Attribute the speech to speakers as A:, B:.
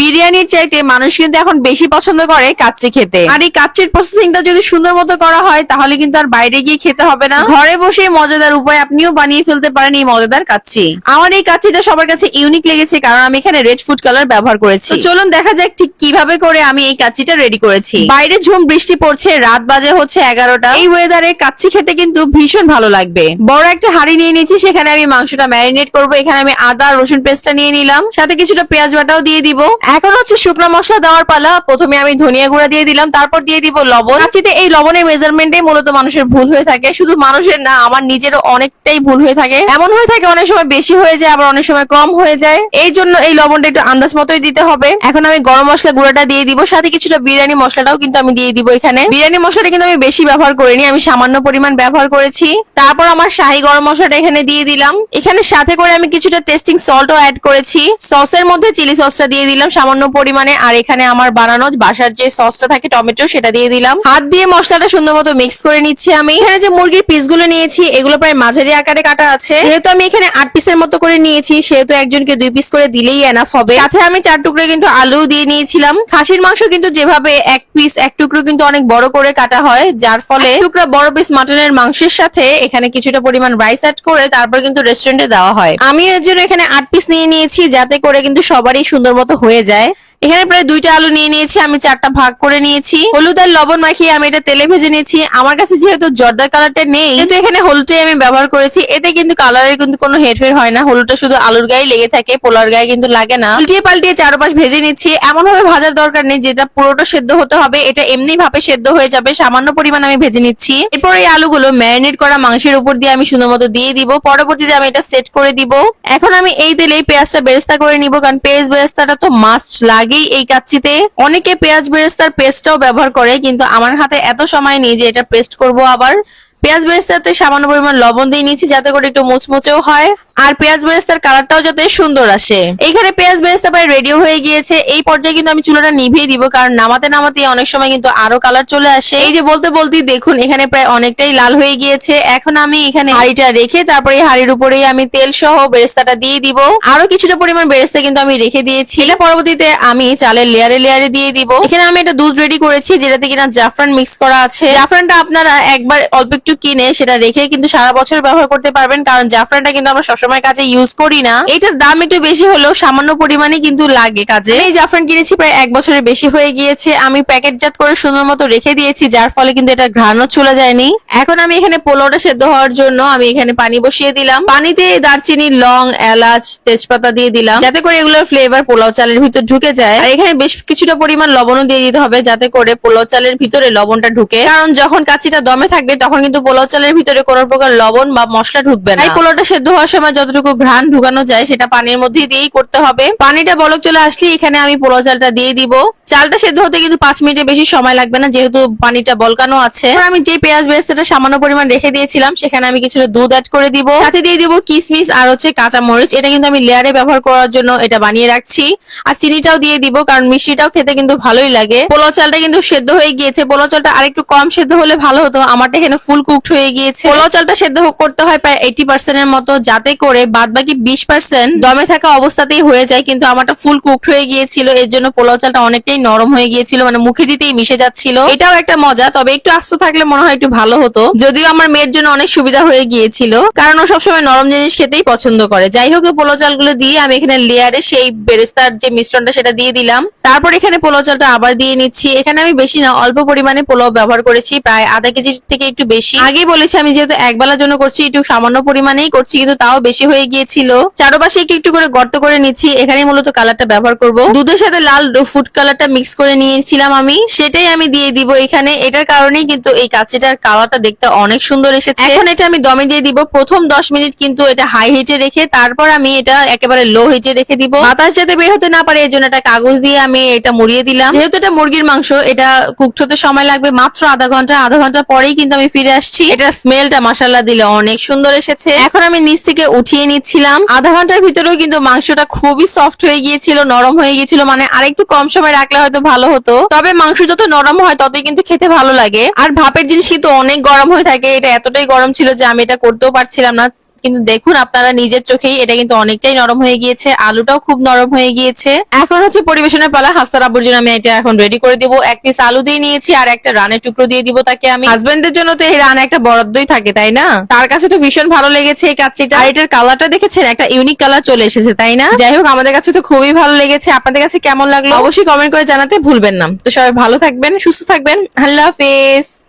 A: বিরিয়ানির চাইতে মানুষ কিন্তু এখন বেশি পছন্দ করে কাচ্চি খেতে। আর এই কাচ্চির প্রসেসিংটা যদি সুন্দর মতো করা হয়, তাহলে কিন্তু আর বাইরে গিয়ে খেতে হবে না। ঘরে বসে মজাদার উপায় আপনিও বানিয়ে ফেলতে পারেন এই মজাদার কাচ্চি। আমার এই কাচ্চিটা সবার কাছে ইউনিক লেগেছে কারণ আমি এখানে রেড ফুড কালার ব্যবহার করেছি। চলুন দেখা যাক ঠিক কীভাবে করে আমি এই কাচ্চিটা রেডি করেছি। বাইরে ঝুম বৃষ্টি পড়ছে, রাত বাজে হচ্ছে এগারোটা। এই ওয়েদারে কাচ্চি খেতে কিন্তু ভীষণ ভালো লাগবে। বড় একটা হাঁড়ি নিয়ে নিয়েছি, সেখানে আমি মাংসটা ম্যারিনেট করব। এখানে আমি আদা, রসুন পেস্টটা নিয়ে নিলাম। সাথে কিছুটা পেঁয়াজ বাটাও দিয়ে দিব। এখন হচ্ছে শুকনো মশলা দেওয়ার পালা। প্রথমে আমি ধনিয়া গুঁড়া দিয়ে দিলাম, তারপর দিয়ে দিব লবণ। কাচ্চিতে এই লবণের মেজারমেন্টে মূলত মানুষের ভুল হয়ে থাকে। শুধু মানুষের না, আমার নিজেরও অনেকটাই ভুল হয়ে থাকে। এমন হয়ে থাকে অনেক সময় বেশি হয়ে যায়, আবার অনেক সময় কম হয়ে যায়। এই জন্য এই লবণটা একটু আন্দাজ মতোই দিতে হবে। এখন আমি গরম মশলা গুঁড়াটা দিয়ে দিব, সাথে কিছুটা বিরিয়ানি মশলাটাও কিন্তু আমি দিয়ে দিব এখানে। বিরিয়ানি মশলাটা কিন্তু আমি বেশি ব্যবহার করিনি, আমি সামান্য পরিমাণ ব্যবহার করেছি। তারপর আমার শাহি গরম মশলাটা এখানে দিয়ে দিলাম। এখানে সাথে করে আমি কিছুটা টেস্টিং সল্টও অ্যাড করেছি। সসের মধ্যে চিলি সসটা দিয়ে দিলাম সামান্য পরিমাণে, আর এখানে আমার বানানো বাসার যে সসটা থাকে, টমেটো, সেটা দিয়ে দিলাম। হাত দিয়ে মশলাটা সুন্দর মতো মিক্স করে নিচ্ছি আমি। এখানে যে মুরগির পিসগুলো নিয়েছি, এগুলো প্রায় মাঝারি আকারে কাটা আছে। যেহেতু আমি এখানে আট পিসের মতো করে নিয়েছি, সেহেতু একজনকে দুই পিস করে দিলেই এনাফ হবে। সাথে আমি চার টুকরো কিন্তু আলু দিয়ে নিয়েছিলাম। খাসির মাংস কিন্তু যেভাবে এক পিস এক টুকরো কিন্তু অনেক বড় করে কাটা হয়, যার ফলে টুকরা বড় পিস মাটনের মাংসের সাথে এখানে কিছুটা পরিমাণ রাইস অ্যাড করে তারপর কিন্তু রেস্টুরেন্টে দেওয়া হয়। আমি এর জন্য এখানে আট পিস নিয়ে নিয়েছি, যাতে করে কিন্তু সবারই সুন্দর মতো হয়ে যায়। এখানে প্রায় দুইটা আলু নিয়ে নিয়েছি, আমি চারটা ভাগ করে নিয়েছি। হলুদ আর লবণ মাখিয়ে আমি এটা তেলে ভেজে নিয়েছি। আমার কাছে যেহেতু জর্দার কালারটা নেই কিন্তু এখানে হলুদটাই আমি ব্যবহার করেছি, এতে কিন্তু কালারের কিন্তু কোনো হেরফের হয় না। হলুদটা শুধু আলুর গায়ে লেগে থাকে, পোলার গায়ে কিন্তু লাগে না। উল্টিয়ে পাল্টিয়ে চারপাশ ভেজে নিচ্ছি। এমন ভাবে ভাজার দরকার নেই, যেটা পুরোটা সেদ্ধ হতে হবে, এটা এমনি ভাবে সেদ্ধ হয়ে যাবে, সামান্য পরিমাণ আমি ভেজে নিচ্ছি। এরপর এই আলুগুলো ম্যারিনেট করা মাংসের উপর দিয়ে আমি সুন্দর মতো দিয়ে দিব। পরবর্তীতে আমি এটা সেট করে দিব। এখন আমি এই তেলে পেঁয়াজটা বেরেস্তা করে নিব, কারণ পেঁয়াজ বেরেস্তাটা তো মাস্ট লাগেই এই কাচ্চিতে অনেকে পেঁয়াজ বেরেস্তার পেস্টটাও ব্যবহার করে, কিন্তু আমার হাতে এত সময় নেই যে এটা পেস্ট করব আবার। পেঁয়াজ বেরেস্তাতে সামান্য পরিমাণ লবণ দিয়ে নিয়েছি, যাতে করে একটু মুচমুচেও হয়। আর পেঁয়াজ বেরেস্তার কালারটাও যাতে সুন্দর আসে। এখানে পেঁয়াজ বেরেস্তা প্রায় রেডিও হয়ে গিয়েছে। এই পর্যায়ে কিন্তু আমি চুলাটা নিভিয়ে দিব, কারণ নামাতে নামাতে অনেক সময় কিন্তু আরও কালার চলে আসে। এই যে বলতে বলতেই দেখুন, এখানে প্রায় অনেকটাই লাল হয়ে গিয়েছে। এখন আমি এখানে হাঁড়িটা রেখে তারপরে এই হাঁড়ির উপরেই আমি তেল সহ বেরেস্তাটা দিয়ে দিব। আরও কিছুটা পরিমাণ বেরেস্তা কিন্তু আমি রেখে দিয়েছি। এলে পরবর্তীতে আমি চালের লেয়ারে লেয়ারে দিয়ে দিব। এখানে আমি একটা দুধ রেডি করেছি, যেটাতে কিনা জাফরান মিক্স করা আছে। জাফরানটা আপনারা একবার অল্প একটু কিনে সেটা রেখে কিন্তু সারা বছর ব্যবহার করতে পারবেন, কারণ জাফরানটা কিন্তু আমরা সবসময় কাজে ইউজ করি না। এটার দাম একটু বেশি হলেও সামান্য পরিমাণে কিন্তু লাগে কাজে। এই জাফরান কিনেছি প্রায় এক বছরের বেশি হয়ে গিয়েছে। আমি প্যাকেটজাত করে সুন্দর মতো রেখে দিয়েছি যার ফলে কিন্তু এটা ঘ্রাণও চলে যায়নি। এখন আমি এখানে পোলাওটা সেদ্ধ হওয়ার জন্য আমি এখানে পানি বসিয়ে দিলাম। পানিতে দারচিনি লং এলাচ তেজপাতা দিয়ে দিলাম যাতে করে এগুলোর ফ্লেভার পোলাও চালের ভিতর ঢুকে যায়। আর এখানে বেশ কিছুটা পরিমাণ লবণও দিয়ে দিতে হবে যাতে করে পোলাও চালের ভিতরে লবণটা ঢুকে। কারণ যখন কাচিটা দমে থাকবে তখন কিন্তু পোলাও চালের ভিতরে কোনো প্রকার লবণ বা মশলা ঢুকবে না। এই পোলাওটা সেদ্ধ হওয়ার সময় যতটুকু ঘ্রাণ ঢুকানো যায় সেটা পানির মধ্যে দিয়েই করতে হবে। পানিটা বলক চলে আসলে এখানে আমি পোলাও চালটা দিয়ে দিব। চালটা সেদ্ধ হতে কিন্তু পাঁচ মিনিটের বেশি সময় লাগবে না, যেহেতু পানিটা বলকানো আছে। আমি যে পেঁয়াজ বেরেস্তাটা সামান্য পরিমাণ রেখে দিয়েছিলাম, সেখানে আমি কিছুটা দুধ অ্যাড করে দিব। সাথে দিয়ে দিব কিসমিস আর হচ্ছে কাঁচা মরিচ এটা কিন্তু আমি লেয়ারে ব্যবহার করার জন্য এটা বানিয়ে রাখছি। আর চিনিটাও দিয়ে দিব, কারণ মিষ্টিটাও খেতে কিন্তু ভালোই লাগে। পোলাও চালটা কিন্তু সেদ্ধ হয়ে গিয়েছে। পোলাও চালটা আরেকটু কম সেদ্ধ হলে ভালো হতো। আমারটা এখানে ফুল কুকড হয়ে গিয়েছে। পোলাও চালটা সেদ্ধ করতে হয় প্রায় এইটি পার্সেন্টের মতো, যাতে করে বাদ বাকি বিশ পার্সেন্ট দমে থাকা অবস্থাতেই হয়ে যায়, কিন্তু আমারটা ফুল কুকড হয়ে গিয়েছিল। এর জন্য পোলাও চালটা অনেকটাই নরম হয়ে গিয়েছিল মানে মুখে দিতেই মিশে যাচ্ছিল। এটাও একটা মজা, তবে একটু আস্ত থাকলে মনে হয় একটু ভালো হতো। যদিও আমার মেয়ের জন্য অনেক সুবিধা হয়ে গিয়েছিল, কারণ ও সবসময় নরম জিনিস খেতেই পছন্দ করে। যাই হোক পোলাও চালগুলো দিয়ে আমি এখানে লেয়ারে সেই বেরেস্তার যে মিশ্রণটা সেটা দিয়ে দিলাম। তারপর এখানে পোলাও চালটা আবার দিয়ে নিচ্ছি। এখানে আমি বেশি না, অল্প পরিমাণে পোলাও ব্যবহার করেছি, প্রায় আধা কেজি থেকে একটু বেশি। আগেই বলেছি আমি যেহেতু একবেলার জন্য করছি, একটু সামান্য পরিমাণেই করছি, কিন্তু তাও বেশি হয়ে গিয়েছিল। চারপাশে একটু একটু করে গর্ত করে নিচ্ছি। এখানে মূলত কালারটা ব্যবহার করব। দুধের সাথে লাল ফুড কালারটা মিক্স করে নিয়েছিলাম আমি। সেটাই আমি দিয়ে দিব এখানে। এটার কারণেই কিন্তু এই কাচিটার কালারটা দেখতে অনেক সুন্দর এসেছে। এখন এটা আমি দমে দিয়ে দিব। প্রথম দশ মিনিট কিন্তু এটা হাই হিটে রেখে, তারপর আমি এটা একেবারে লো হিটে রেখে দিব। বাতাস যাতে বের হতে না পারে এর জন্য একটা কাগজ দিয়ে আমি এটা মুড়িয়ে দিলাম। যেহেতু এটা মুরগির মাংস, এটা কুকড হতে সময় লাগবে। মাত্র আধা ঘণ্টা আধা ঘণ্টা পরেই কিন্তু আমি ফিরে আসছি। এটা স্মেলটা মাসাল্লাহ দিলে অনেক সুন্দর এসেছে। এখন আমি নিচ থেকে উঠিয়ে নিচ্ছিলাম। আধা ঘণ্টার ভিতরেও কিন্তু মাংসটা খুবই সফট হয়ে গিয়েছিল, নরম হয়ে গিয়েছিল মানে আর একটু কম সময় রাখলে হয়তো ভালো হতো। তবে মাংস যত নরম হয়, ততই কিন্তু খেতে ভালো লাগে। আর ভাপের জিনিস কিন্তু অনেক গরম হয়ে থাকে, এটা এতটাই গরম ছিল যে আমি এটা করতেও পারছিলাম না। কিন্তু দেখুন আপনারা নিজের চোখেই এটা কিন্তু অনেকটাই নরম হয়ে গিয়েছে আলুটাও খুব নরম হয়ে গিয়েছে। এখন হচ্ছে পরিবেশনের পালা হাফসার আব্বুর জন্য আমি এটা এখন রেডি করে দিব। এক পিস আলু দিয়ে নিয়েছি আর একটা রানের টুকরো দিয়ে দিব তাকে আমি। হাজবেন্ডের জন্য তো এই রান একটা বরাদ্দই থাকে তাই না? তার কাছে তো ভীষণ ভালো লেগেছে এই কাচ্চিটা। আর এটার কালারটা দেখেছেন? একটা ইউনিক কালার চলে এসেছে তাই না? যাই হোক আমাদের কাছে তো খুবই ভালো লেগেছে। আপনাদের কাছে কেমন লাগল? অবশ্যই কমেন্ট করে জানাতে ভুলবেন না। তো সবাই ভালো থাকবেন সুস্থ থাকবেন। আল্লাহ হাফেজ।